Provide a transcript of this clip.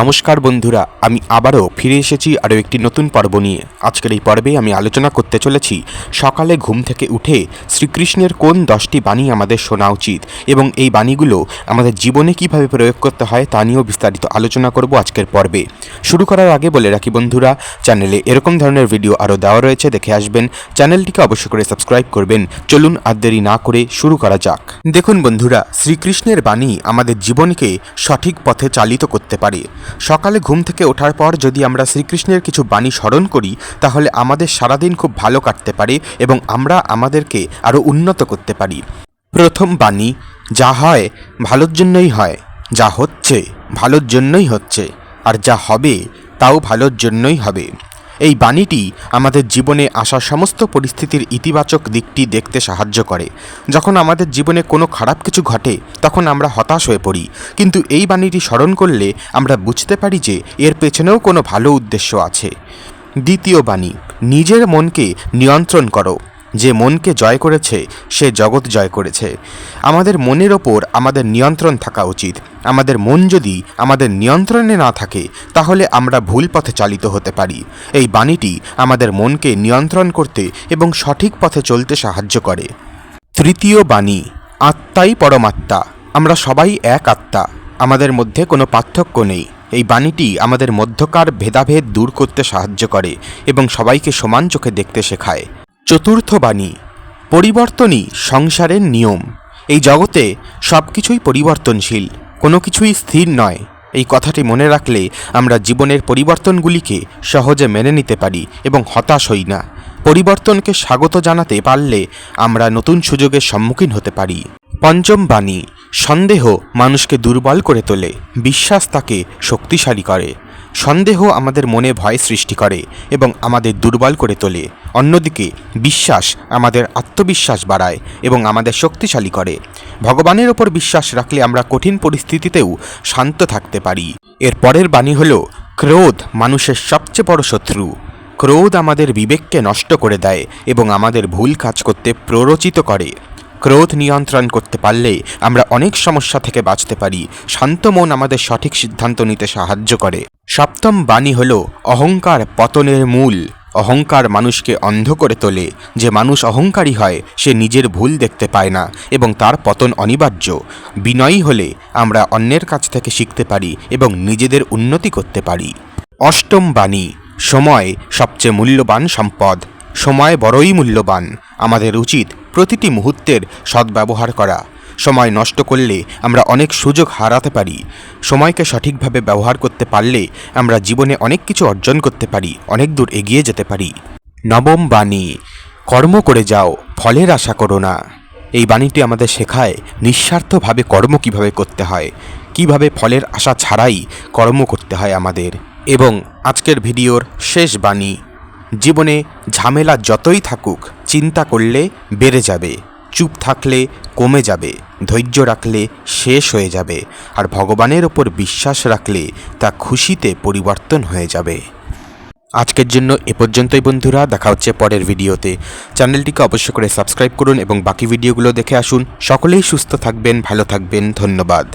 নমস্কার বন্ধুরা, আমি আবারও ফিরে এসেছি আরও একটি নতুন পর্ব নিয়ে। আজকের এই পর্বে আমি আলোচনা করতে চলেছি, সকালে ঘুম থেকে উঠে শ্রীকৃষ্ণের কোন দশটি বাণী আমাদের শোনা উচিত এবং এই বাণীগুলো আমাদের জীবনে কীভাবে প্রয়োগ করতে হয় তা নিয়েও বিস্তারিত আলোচনা করব আজকের পর্বে। শুরু করার আগে বলে রাখি বন্ধুরা, চ্যানেলে এরকম ধরনের ভিডিও আরও দেওয়া রয়েছে, দেখে আসবেন। চ্যানেলটিকে অবশ্যই করে সাবস্ক্রাইব করবেন। চলুন আর দেরি না করে শুরু করা যাক। দেখুন বন্ধুরা, শ্রীকৃষ্ণের বাণী আমাদের জীবনকে সঠিক পথে চালিত করতে পারে। সকালে ঘুম থেকে ওঠার পর যদি আমরা শ্রীকৃষ্ণের কিছু বাণী স্মরণ করি, তাহলে আমাদের সারাদিন খুব ভালো কাটতে পারে এবং আমরা আমাদেরকে আরও উন্নত করতে পারি। প্রথম বাণী, যা হয়, ভালোর জন্যই হয়, যা হচ্ছে, ভালোর জন্যই হচ্ছে, আর যা হবে, তাও ভালোর জন্যই হবে। এই বাণীটি আমাদের জীবনে আসা সমস্ত পরিস্থিতির ইতিবাচক দিকটি দেখতে সাহায্য করে। যখন আমাদের জীবনে কোনো খারাপ কিছু ঘটে, তখন আমরা হতাশ হয়ে পড়ি। কিন্তু এই বাণীটি স্মরণ করলে আমরা বুঝতে পারি যে এর পেছনেও কোনো ভালো উদ্দেশ্য আছে। দ্বিতীয় বাণী, নিজের মনকে নিয়ন্ত্রণ করো। যে মনকে জয় করেছে, সে জগৎ জয় করেছে। আমাদের মনের ওপর আমাদের নিয়ন্ত্রণ থাকা উচিত। আমাদের মন যদি আমাদের নিয়ন্ত্রণে না থাকে, তাহলে আমরা ভুল পথে চালিত হতে পারি। এই বাণীটি আমাদের মনকে নিয়ন্ত্রণ করতে এবং সঠিক পথে চলতে সাহায্য করে। তৃতীয় বাণী, আত্মাই পরমাত্মা। আমরা সবাই এক আত্মা। আমাদের মধ্যে কোনো পার্থক্য নেই। এই বাণীটি আমাদের মধ্যকার ভেদাভেদ দূর করতে সাহায্য করে এবং সবাইকে সমান চোখে দেখতে শেখায়। চতুর্থ বাণী, পরিবর্তনই সংসারের নিয়ম। এই জগতে সব কিছুই পরিবর্তনশীল। কোনো কিছুই স্থির নয়। এই কথাটি মনে রাখলে আমরা জীবনের পরিবর্তনগুলিকে সহজে মেনে নিতে পারি এবং হতাশ হই না। পরিবর্তনকে স্বাগত জানাতে পারলে আমরা নতুন সুযোগের সম্মুখীন হতে পারি। পঞ্চম বাণী, সন্দেহ মানুষকে দুর্বল করে তোলে, বিশ্বাস তাকে শক্তিশালী করে। সন্দেহ আমাদের মনে ভয় সৃষ্টি করে এবং আমাদের দুর্বল করে তোলে। অন্যদিকে, বিশ্বাস আমাদের আত্মবিশ্বাস বাড়ায় এবং আমাদের শক্তিশালী করে। ভগবানের ওপর বিশ্বাস রাখলে আমরা কঠিন পরিস্থিতিতেও শান্ত থাকতে পারি। এর পরের বাণী হল, ক্রোধ মানুষের সবচেয়ে বড় শত্রু। ক্রোধ আমাদের বিবেককে নষ্ট করে দেয় এবং আমাদের ভুল কাজ করতে প্ররোচিত করে। ক্রোধ নিয়ন্ত্রণ করতে পারলে আমরা অনেক সমস্যা থেকে বাঁচতে পারি। শান্ত মন আমাদের সঠিক সিদ্ধান্ত নিতে সাহায্য করে। সপ্তম বাণী হল, অহংকার পতনের মূল। অহংকার মানুষকে অন্ধ করে তোলে। যে মানুষ অহংকারী হয়, সে নিজের ভুল দেখতে পায় না এবং তার পতন অনিবার্য। বিনয়ী হলে আমরা অন্যের কাছ থেকে শিখতে পারি এবং নিজেদের উন্নতি করতে পারি। অষ্টম বাণী, সময় সবচেয়ে মূল্যবান সম্পদ। সময় বড়ই মূল্যবান। আমাদের উচিত প্রতিটি মুহূর্তের সদ্ব্যবহার করা। সময় নষ্ট করলে আমরা অনেক সুযোগ হারাতে পারি। সময়কে সঠিকভাবে ব্যবহার করতে পারলে আমরা জীবনে অনেক কিছু অর্জন করতে পারি, অনেক দূর এগিয়ে যেতে পারি। নবম বাণী, কর্ম করে যাও, ফলের আশা করো না। এই বাণীটি আমাদের শেখায় নিঃস্বার্থভাবে কর্ম কীভাবে করতে হয়, কীভাবে ফলের আশা ছাড়াই কর্ম করতে হয় আমাদের। এবং আজকের ভিডিওর শেষ বাণী, জীবনে ঝামেলা যতই থাকুক, চিন্তা করলে বেড়ে যাবে। চুপ থাকলে কমে যাবে, ধৈর্য রাখলে শেষ হয়ে যাবে, আর ভগবানের ওপর বিশ্বাস রাখলে তা খুশিতে পরিবর্তন হয়ে যাবে। আজকের জন্য এ পর্যন্তই বন্ধুরা, দেখা হচ্ছে পরের ভিডিওতে। চ্যানেলটিকে অবশ্য করে সাবস্ক্রাইব করুন এবং বাকি ভিডিওগুলো দেখে আসুন। সকলেই সুস্থ থাকবেন, ভালো থাকবেন, ধন্যবাদ।